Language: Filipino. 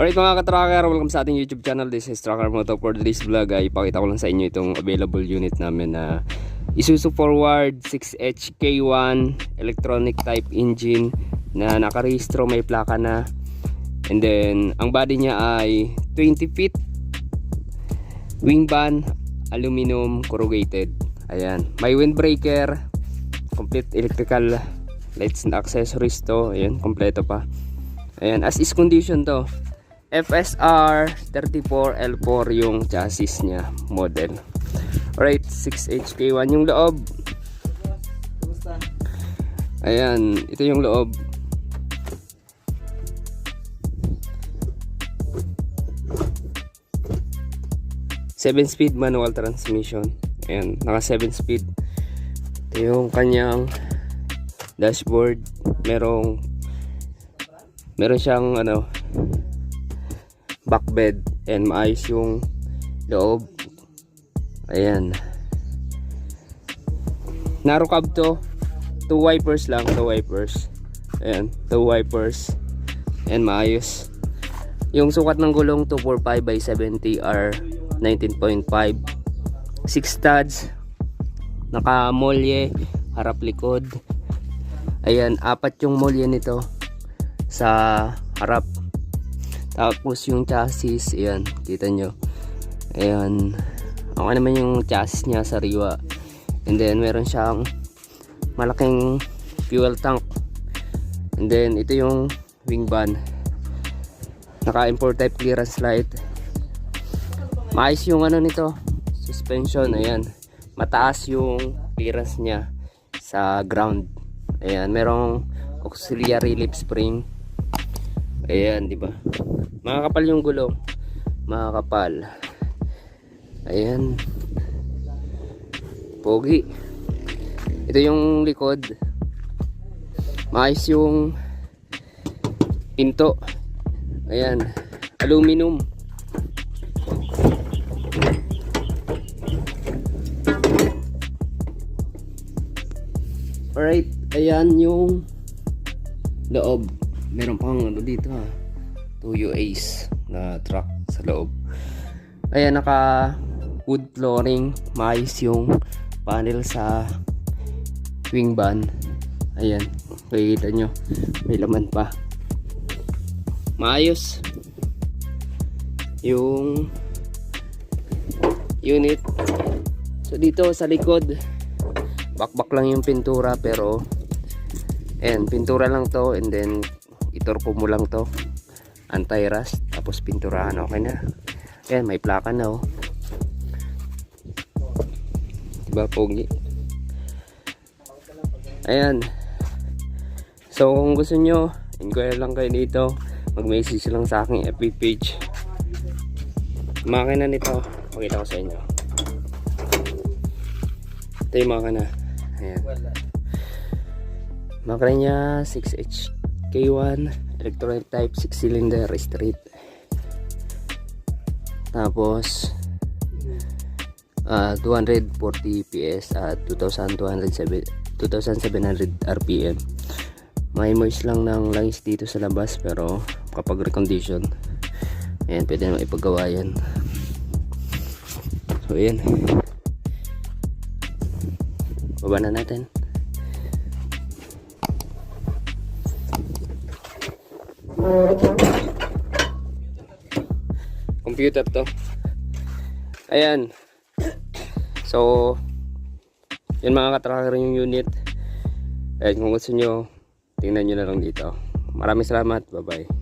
Alright mga ka-tracker, welcome sa ating YouTube channel. This is Tracker Moto for today's vlog. Ay ipakita ko lang sa inyo itong available unit namin na Isuzu Forward 6HK1 electronic type engine na nakarehistro, may plaka na. And then, ang body niya ay 20 feet wing band, aluminum corrugated. Ayan, may windbreaker, complete electrical lights and accessories to. Ayan, kompleto pa. Ayan, as is condition to. FSR 34L4 yung chassis niya, model. Alright, 6HK1 yung loob. Ayan, ito yung loob. Seven speed manual transmission. Ayan, naka 7 speed. Ito yung kanyang dashboard. Merong meron siyang ano back bed and maayos yung loob. Ayan. Narukab to. Two wipers lang, two wipers. Ayan, two wipers. And maayos. Yung sukat ng gulong 245 by 70 R 19.5. 6 studs. Naka molye, harap likod. Ayan, apat yung molye nito sa harap. Tapos yung chassis, ayan, kita nyo. Ayan. Okay naman yung chassis niya sa riwa. And then meron siyang malaking fuel tank. And then ito yung wing van. Naka import type clearance light. Maayos yung ano nito, suspension, ayan. Mataas yung clearance niya sa ground. Ayan, merong auxiliary lip spring. Ayan, di ba? Makakapal yung gulong. Makakapal. Ayan. Pogi. Ito yung likod. Maayos yung pinto. Ayan. Aluminum. Alright. Ayan yung loob. Meron pang ano dito ha. 2 UAs na truck sa loob. Ayan, naka wood flooring. Maayos yung panel sa wing van. Ayan, makikita nyo. May laman pa. Maayos. Yung unit. So dito sa likod, bakbak lang yung pintura pero ayan, pintura lang to and then itorpo mo lang to. Anti-rust tapos pinturahan okay na. Ayan may plaka na oh. Diba pogi? Ayan. So kung gusto nyo inquire lang kayo dito. Mag message lang sa aking FB page. Makina nito. Pakita ko sa inyo. Ito yung makina. Ayan. Makina niya 6H K1 electronic type 6 cylinder straight. Tapos ah 240 PS at 2207 2700 RPM may moist lang ng langis dito sa labas pero kapag recondition ayan pwede naman ipagawa yan. So ayan. Baba na natin computer to. Ayan. So yun mga katracker yung unit. Ayan kung gusto nyo tingnan nyo na lang dito. Maraming salamat. Bye bye